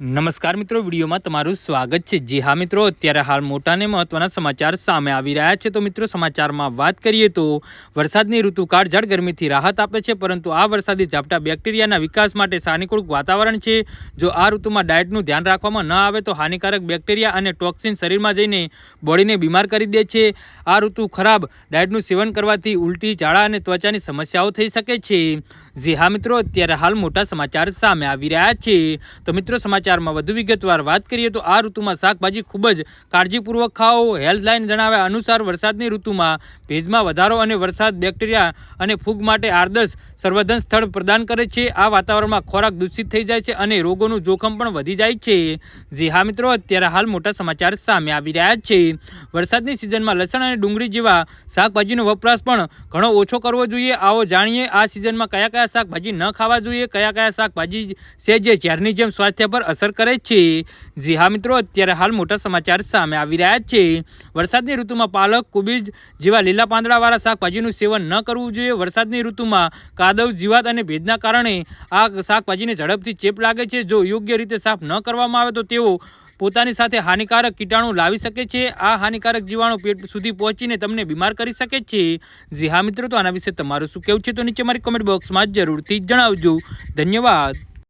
નમસ્કાર મિત્રો, વિડીયોમાં તમારું સ્વાગત છે. જી હા મિત્રો, અત્યારે હાલ મોટાને મહત્વના સમાચાર સામે આવી રહ્યા છે. તો મિત્રો, સમાચારમાં વાત કરીએ તો વરસાદની ઋતુ કાળઝાળ ગરમીથી રાહત આપે છે, પરંતુ આ વરસાદી ઝાપટા બેક્ટેરિયાના વિકાસ માટે સાનુકૂળ વાતાવરણ છે. જો આ ઋતુમાં ડાયટનું ધ્યાન રાખવામાં ન આવે, તો હાનિકારક બેક્ટેરિયા અને ટોક્સિન શરીરમાં જઈને બોડીને બીમાર કરી દે છે. આ ઋતુ ખરાબ ડાયટનું સેવન કરવાથી ઉલટી, ઝાડા અને ત્વચાની સમસ્યાઓ થઈ શકે છે. જી હા મિત્રો, અત્યારે હાલ મોટા સમાચાર સામે આવી રહ્યા છે. તો મિત્રો સમાચારમાં વધુ વિગતવાર વાત કરીએ તો આ ઋતુમાં શાકભાજી ખૂબ જ કાળજીપૂર્વક ખાઓ. હેલ્થલાઇન જણાવ્યા અનુસાર વરસાદની ઋતુમાં ભેજમાં વધારો અને વરસાદ બેક્ટેરિયા અને ફૂગ માટે આદર્શ સર્વધન સ્થળ પ્રદાન કરે છે. આ વાતાવરણમાં ખોરાક દૂષિત થઈ જાય છે અને રોગોનું જોખમ પણ વધી જાય છે. જી હા મિત્રો, અત્યારે હાલ મોટા સમાચાર સામે આવી રહ્યા છે. વરસાદની સિઝનમાં લસણ અને ડુંગળી જેવા શાકભાજીનો વપરાશ પણ ઘણો ઓછો કરવો જોઈએ. આવો જાણીએ, આ સિઝનમાં કયા કયા શાકભાજી ન ખાવા જોઈએ, કયા કયા શાકભાજી છે જે ઝેરની જેમ સ્વાસ્થ્ય પર અસર કરે છે. જી હા મિત્રો, અત્યારે હાલ મોટા સમાચાર સામે આવી રહ્યા છે. વરસાદની ઋતુમાં પાલક, કોબીજ જેવા લીલા પાંદડાવાળા શાકભાજીનું સેવન ન કરવું જોઈએ. વરસાદની ઋતુમાં કાદવ, જીવાત અને ભેજના કારણે આ શાકભાજીને ઝડપથી ચેપ લાગે છે. જો યોગ્ય રીતે સાફ ન કરવામાં આવે તો તેઓ પોતાની સાથે હાનિકારક કીટાણુ લાવી શકે છે. આ હાનિકારક જીવાણુ પેટ સુધી પહોંચીને તમને બીમાર કરી શકે છે. જી હા મિત્રો, તો આના વિશે તમારું શું કહેવું છે? તો નીચે મારી કોમેન્ટ બોક્સમાં જરૂરથી જણાવજો. ધન્યવાદ.